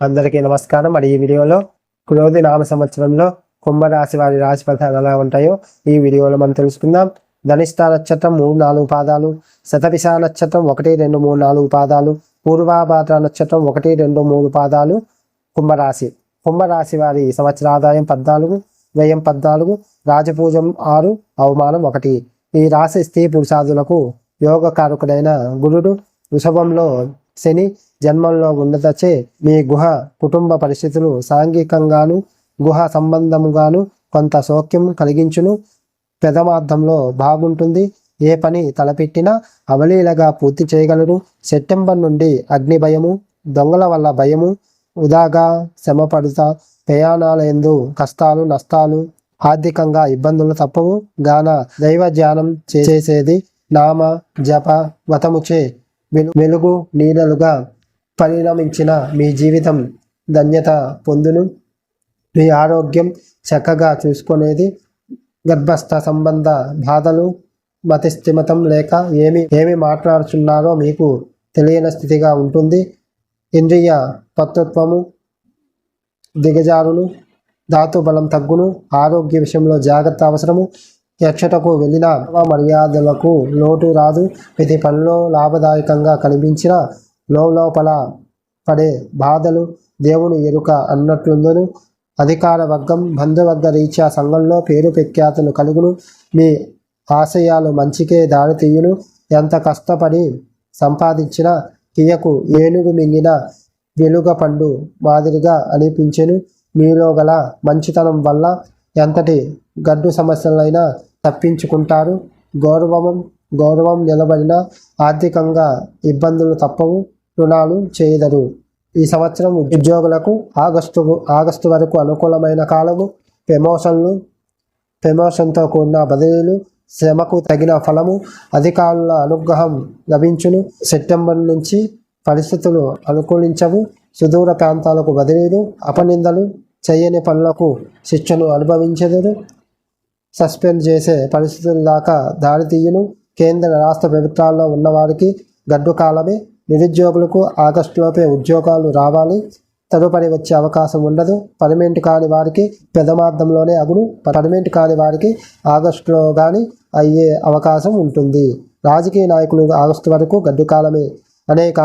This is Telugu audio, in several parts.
అందరికీ నమస్కారం. మరి ఈ వీడియోలో క్రోధి నామ సంవత్సరంలో కుంభరాశి వారి రాశి ఫలితాలు ఎలా ఉంటాయో ఈ వీడియోలో మనం తెలుసుకుందాం. ధనిష్ట నక్షత్రం మూడు నాలుగు పాదాలు శతభిష నక్షత్రం ఒకటి రెండు మూడు నాలుగు పాదాలు పూర్వాభాద్ర నక్షత్రం ఒకటి రెండు మూడు పాదాలు కుంభరాశి. కుంభరాశి వారి సంవత్సర ఆదాయం పద్నాలుగు వ్యయం పద్నాలుగు రాజపూజం ఆరు అవమానం ఒకటి. ఈ రాశి స్త్రీ పురుషాదులకు యోగకారకుడైన గురుడు వృషభంలో శని జన్మంలో ఉండటచే మీ గుహ కుటుంబ పరిస్థితులు సాంఘికంగాను గుహ సంబంధముగాను కొంత సౌఖ్యం కలిగించును. పెదమార్థంలో బాగుంటుంది. ఏ పని తలపెట్టినా అవలీలగా పూర్తి చేయగలరు. సెప్టెంబర్ నుండి అగ్ని భయము దొంగల వల్ల భయము ఉదాగా శ్రమపడుత ప్రయాణాల ఎందు కష్టాలు నష్టాలు ఆర్థికంగా ఇబ్బందులు తప్పవు. గాన దైవ ధ్యానం చేసేది నామ జప వతముచే వెలుగు నీడలుగా పరిణమించిన మీ జీవితం ధన్యత పొందును. మీ ఆరోగ్యం చక్కగా చూసుకునేది గర్భస్థ సంబంధ బాధలు మతిస్థిమతం లేక ఏమి ఏమి మాట్లాడుతున్నారో మీకు తెలియని స్థితిగా ఉంటుంది. ఇంద్రియ పత్రత్వము దిగజారును ధాతు బలం తగ్గును ఆరోగ్య విషయంలో జాగ్రత్త అవసరము. యక్షటకు వెళ్ళిన మర్యాదలకు లోటు రాదు. ప్రతి పనిలో లాభదాయకంగా కనిపించిన లోపల పడే బాధలు దేవుని ఎరుక అన్నట్లుందను. అధికార వర్గం బంధువర్గ రీత్యా సంఘంలో పేరు ప్రఖ్యాతులు కలుగును. మీ ఆశయాలు మంచికే దారితీయును ఎంత కష్టపడి సంపాదించిన తీయకు ఏనుగు మింగిన వెలుగ పండు మాదిరిగా అనిపించెను. మీలో గల మంచితనం వల్ల ఎంతటి గడ్డు సమస్యలైనా తప్పించుకుంటారు. గౌరవం గౌరవం నిలబడిన ఆర్థికంగా ఇబ్బందులు తప్పవు రుణాలు చేయదరు. ఈ సంవత్సరం ఉద్యోగులకు ఆగస్టు ఆగస్టు వరకు అనుకూలమైన కాలము. ప్రమోషన్లు ప్రమోషన్తో కూడిన బదిలీలు శ్రమకు తగిన ఫలము అధికారుల అనుగ్రహం లభించును. సెప్టెంబర్ నుంచి పరిస్థితులు అనుకూలించవు. సుదూర ప్రాంతాలకు బదిలీలు అపనిందలు చేయని పనులకు శిక్షను అనుభవించెదరు. సస్పెండ్ చేసే పరిస్థితుల దాకా దారితీయును కేంద్ర రాష్ట్ర ప్రభుత్వాల్లో ఉన్నవారికి గడ్డు కాలమే. నిరుద్యోగులకు ఆగస్టులోపే ఉద్యోగాలు రావాలి. తదుపరి వచ్చే అవకాశం ఉండదు. పర్మనెంట్ కాని వారికి పెదమార్థంలోనే అగును. పర్మనెంట్ కాని వారికి ఆగస్టులో కానీ అయ్యే అవకాశం ఉంటుంది. రాజకీయ నాయకులు ఆగస్టు వరకు గడ్డు కాలమే. అనేక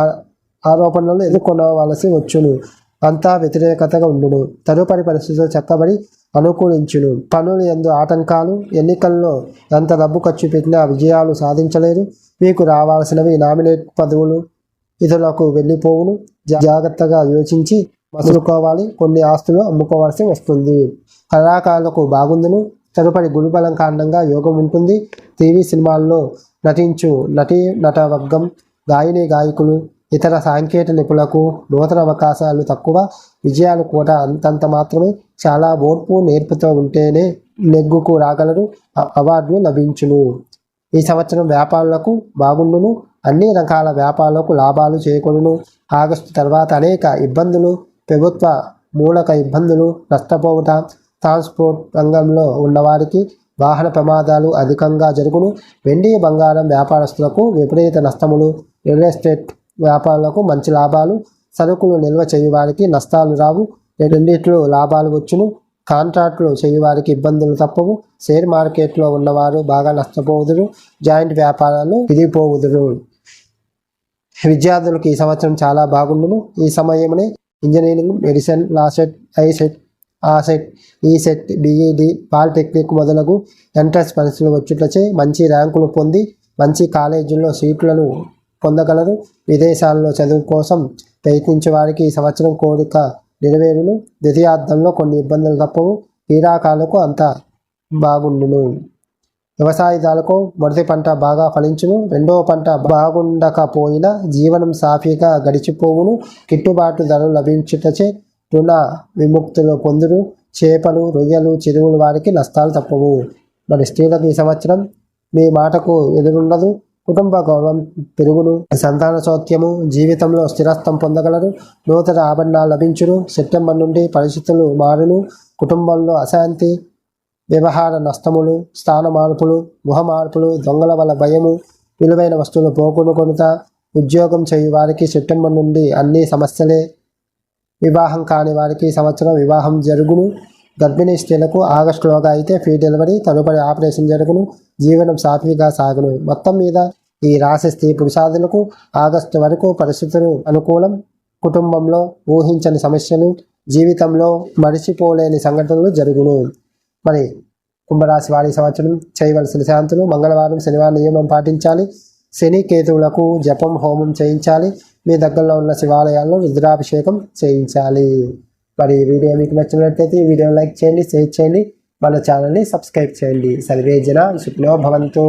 ఆరోపణలను ఎదుర్కొనవలసి వచ్చును. అంతా వ్యతిరేకతగా ఉండును. తదుపరి పరిస్థితులు చక్కబడి అనుకూలించును. పనులు ఎందు ఆటంకాలు ఎన్నికల్లో ఎంత డబ్బు ఖర్చు పెట్టినా విజయాలు సాధించలేరు మీకు రావాల్సినవి నామినేట్ పదవులు ఇతరులకు వెళ్ళిపోవును. జాగ్రత్తగా యోచించి మసులుకోవాలి. కొన్ని ఆస్తులు అమ్ముకోవాల్సి వస్తుంది. కళాకారులకు బాగుందును తదుపరి గురుబలం కారణంగా యోగం ఉంటుంది. టీవీ సినిమాల్లో నటించు నటీ నట వర్గం గాయని గాయకులు ఇతర సాంకేతిక నిపుణులకు నూతన అవకాశాలు తక్కువ విజయాలు కూడా అంతంత మాత్రమే. చాలా ఓర్పు నేర్పుతో ఉంటేనే నెగ్గుకు రాగలరు. అవార్డును అవార్డులు లభించును. ఈ సంవత్సరం వ్యాపారులకు బాగుండును. అన్ని రకాల వ్యాపారులకు లాభాలు చేకూరును. ఆగస్టు తర్వాత అనేక ఇబ్బందులు ప్రభుత్వ మూలక ఇబ్బందులు నష్టపోవుట ట్రాన్స్పోర్ట్ రంగంలో ఉన్నవారికి వాహన ప్రమాదాలు అధికంగా జరుగును. వెండి బంగారం వ్యాపారస్తులకు విపరీత నష్టములు రియల్ ఎస్టేట్ వ్యాపారులకు మంచి లాభాలు సరుకులు నిల్వ చేయువారికి నష్టాలు రావు రెండింటిలో లాభాలు వచ్చును. కాంట్రాక్టులు చేయువారికి ఇబ్బందులు తప్పవు. షేర్ మార్కెట్లో ఉన్నవారు బాగా నష్టపోవుదురు. జాయింట్ వ్యాపారాలు విరిగిపోవుదురు. విద్యార్థులకు ఈ సంవత్సరం చాలా బాగుండును. ఈ సమయంలో engineering medicine law set I set ఆ సెట్ ఈ సెట్ బిఈడి పాలిటెక్నిక్ మొదలగు ఎంట్రన్స్ పరీక్షలు వచ్చుటచే మంచి ర్యాంకులు పొంది మంచి కాలేజీల్లో సీట్లను పొందగలరు. విదేశాల్లో చదువు కోసం ప్రయత్నించే వారికి ఈ సంవత్సరం కోరిక నెరవేరును. ద్వితీయార్థంలో కొన్ని ఇబ్బందులు తప్పవు. క్రీడాకారులకు అంత బాగుండును. వ్యవసాయదారులకు మొదటి పంట బాగా ఫలించును. రెండవ పంట బాగుండకపోయినా జీవనం సాఫీగా గడిచిపోవును. గిట్టుబాటు ధరలు లభించుటచే రుణ విముక్తులు పొందురు. చేపలు రొయ్యలు చెరువులు వారికి నష్టాలు తప్పవు. మరి స్త్రీలకు ఈ సంవత్సరం మీ మాటకు ఎదురుండదు. కుటుంబ గౌరవం పెరుగును సంతాన సౌత్యము జీవితంలో స్థిరత్వం పొందగలరు. నూతన ఆభరణాలు లభించును. సెప్టెంబర్ నుండి పరిస్థితులు మారును. కుటుంబంలో అశాంతి వ్యవహార నష్టములు స్థాన మార్పులు గృహ మార్పులు దొంగల వల్ల భయము విలువైన వస్తువులు పోగొట్టుకొనుట ఉద్యోగం చేయు వారికి సెప్టెంబర్ నుండి అన్ని సమస్యలే. వివాహం కాని వారికి సంవత్సరం వివాహం జరుగును. గర్భిణీ స్త్రీలకు ఆగస్టులోగా అయితే ఫ్రీ డెలివరీ తదుపరి ఆపరేషన్ జరుగును జీవనం సాఫీగా సాగును. మొత్తం మీద ఈ రాశి స్త్రీ పురుషాదులకు ఆగస్టు వరకు పరిస్థితులు అనుకూలం. కుటుంబంలో ఊహించని సమస్యలు జీవితంలో మరిచిపోలేని సంఘటనలు జరుగును. మరి కుంభరాశి వారి సంవత్సరం చేయవలసిన శాంతులు మంగళవారం శనివారం నియమం పాటించాలి. శని కేతువులకు జపం హోమం చేయించాలి. మీ దగ్గరలో ఉన్న శివాలయాల్లో రుద్రాభిషేకం చేయించాలి. మరి ఈ వీడియో మీకు నచ్చినట్లయితే ఈ వీడియో లైక్ చేయండి షేర్ చేయండి మన ఛానల్ని సబ్స్క్రైబ్ చేయండి. సర్వే జన సుఖినో భవంతు.